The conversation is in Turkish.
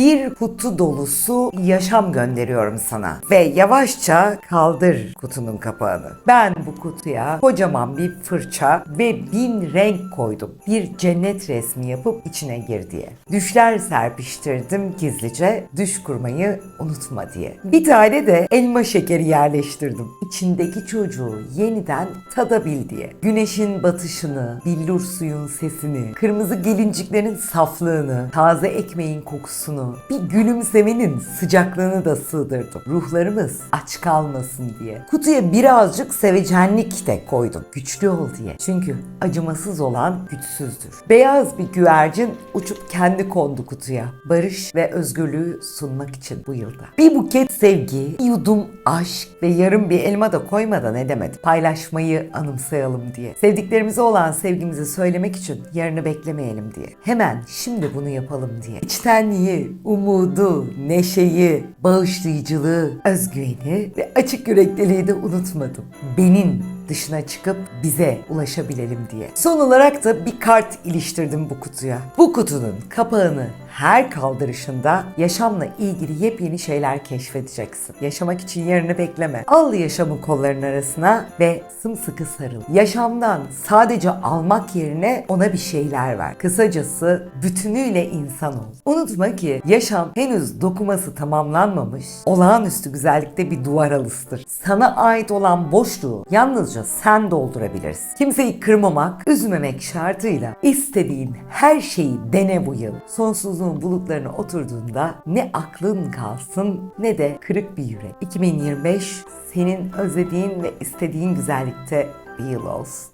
Bir kutu dolusu yaşam gönderiyorum sana. Ve yavaşça kaldır kutunun kapağını. Ben bu kutuya kocaman bir fırça ve bin renk koydum. Bir cennet resmi yapıp içine gir diye. Düşler serpiştirdim gizlice. Düş kurmayı unutma diye. Bir tane de elma şekeri yerleştirdim. İçindeki çocuğu yeniden tadabil diye. Güneşin batışını, billur suyun sesini, kırmızı gelinciklerin saflığını, taze ekmeğin kokusunu, bir gülümsemenin sıcaklığını da sığdırdım. Ruhlarımız aç kalmasın diye. Kutuya birazcık sevecenlik de koydum. Güçlü ol diye. Çünkü acımasız olan güçsüzdür. Beyaz bir güvercin uçup kendi kondu kutuya. Barış ve özgürlüğü sunmak için bu yılda. Bir buket sevgi, bir yudum aşk ve yarım bir elma da koymadan edemedim. Paylaşmayı anımsayalım diye. Sevdiklerimize olan sevgimizi söylemek için yarını beklemeyelim diye. Hemen şimdi bunu yapalım diye. İçtenliği, umudu, neşeyi, bağışlayıcılığı, özgüveni ve açık yürekliliği de unutmadım. Benim dışına çıkıp bize ulaşabilelim diye. Son olarak da bir kart iliştirdim bu kutuya. Bu kutunun kapağını her kaldırışında yaşamla ilgili yepyeni şeyler keşfedeceksin. Yaşamak için yarını bekleme. Al yaşamı kolların arasına ve sımsıkı sarıl. Yaşamdan sadece almak yerine ona bir şeyler ver. Kısacası bütünüyle insan ol. Unutma ki yaşam henüz dokuması tamamlanmamış, olağanüstü güzellikte bir duvar alısıdır. Sana ait olan boşluğu yalnızca sen doldurabilirsin. Kimseyi kırmamak, üzmemek şartıyla istediğin her şeyi dene bu yıl. Sonsuzluğun bulutlarına oturduğunda ne aklın kalsın ne de kırık bir yürek. 2025 senin özlediğin ve istediğin güzellikte bir yıl olsun.